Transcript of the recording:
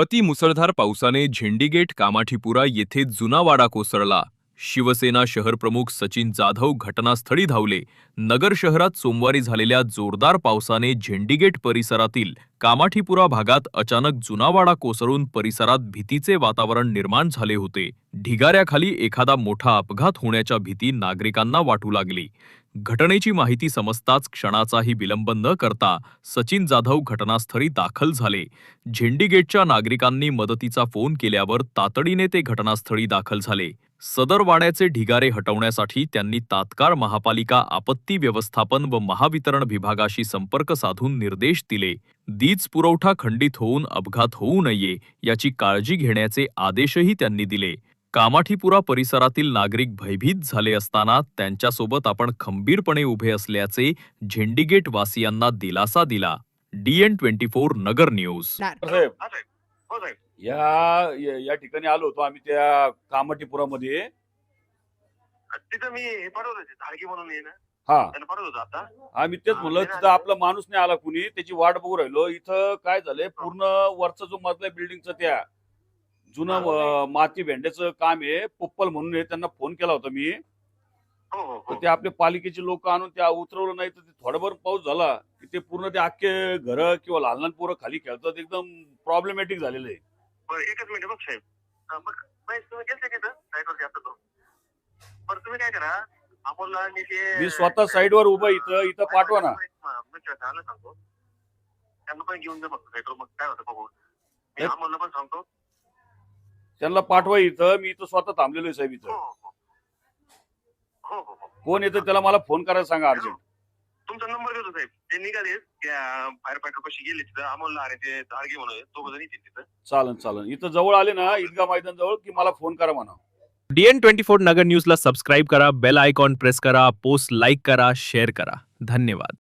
अति मुसळधार पावसाने झेंडीगेट कामाठीपुरा येथे जुनावाडा कोसळला. शिवसेना शहरप्रमुख सचिन जाधव घटनास्थळी धावले. नगर शहरात सोमवारी झालेल्या जोरदार पावसाने झेंडीगेट परिसरातील कामाठीपुरा भागात अचानक जुनावाडा कोसळून परिसरात भीतीचे वातावरण निर्माण झाले होते. ढिगाऱ्याखाली एखादा मोठा अपघात होण्याच्या भीती नागरिकांना वाटू लागली. घटनेची माहिती समजताच क्षणाचाही विलंब न करता सचिन जाधव घटनास्थळी दाखल झाले. झेंडीगेटच्या नागरिकांनी मदतीचा फोन केल्यावर तातडीने ते घटनास्थळी दाखल झाले. सदर वाड्याचे ढिगारे हटवण्यासाठी त्यांनी तात्काळ महापालिका आपत्ती व्यवस्थापन व महावितरण विभागाशी संपर्क साधून निर्देश दिले. वीज पुरवठा खंडित होऊन अपघात होऊ नये याची काळजी घेण्याचे आदेशही त्यांनी दिले. कामाठीपुरा परिसरातील नागरिक भयभीत झाले असताना त्यांच्यासोबत आपण खंबीरपणे उभे असल्याचे झेंडीगेट वासियांना दिलासा दिला. DN twenty four Nagar news. साहेब हा साहेब. हो साहेब. या या ठिकाणी आलो होतो आम्ही त्या कामाटीपुरामध्ये तिथं मी हे पाठवलं होते धाडगी म्हणून हा. होतं आता. आम्ही तेच म्हणलं तिथं आपला माणूस नाही आला कुणी त्याची वाट बघू राहिलो. इथं काय झालंय पूर्ण वरचा जो मजला बिल्डिंगचं त्या जुनं अं, माती भेंड्याचं काम आहे पुप्पल म्हणून आहे त्यांना फोन केला होता मी. हो हो तर हो ते आपले पालिकेचे लोक आणून त्या उतरवलं नाही तर ते थोडाभर पाऊस झाला की ते पूर्ण ते अख्खे घर किंवा लहान लहान पोरं खाली खेळतात एकदम प्रॉब्लेमॅटिक झालेलं आहे. बरं एकच मिनिट बघ साहेब. बघ महेश, तुम्ही गेलते तिथं साईडवरती आता तो. बरं तुम्ही काय करा अमोलला आणि ते मी स्वतः साईडवर उभा इथं इथं पाठवा ना. सांगतो. त्यांना पण घेऊन जा मग काय होतं बघू. मी? अमोलला पण सांगतो. त्यांना पाठवा इथं मी इथं स्वतः थांबलेलो आहे साहेब हो इथं. हो हो. हो हो हो. कोण येतं त्याला मला फोन करायला सांगा अर्जंट. तुमचा नंबर देतो साहेब. ते निघाले फायर फायटर कशी गेले तिथं. अमोलला आणि ते धाडगे म्हणून तो येतील तिथं. चालन चालन. इथं जवळ आले ना ईदगा मैदान जवळ की मला फोन करा म्हणा. डीएन ट्वेंटी फोर नगर न्यूजला सबस्क्राईब करा बेल आयकॉन प्रेस करा पोस्ट लाईक करा शेअर करा. धन्यवाद.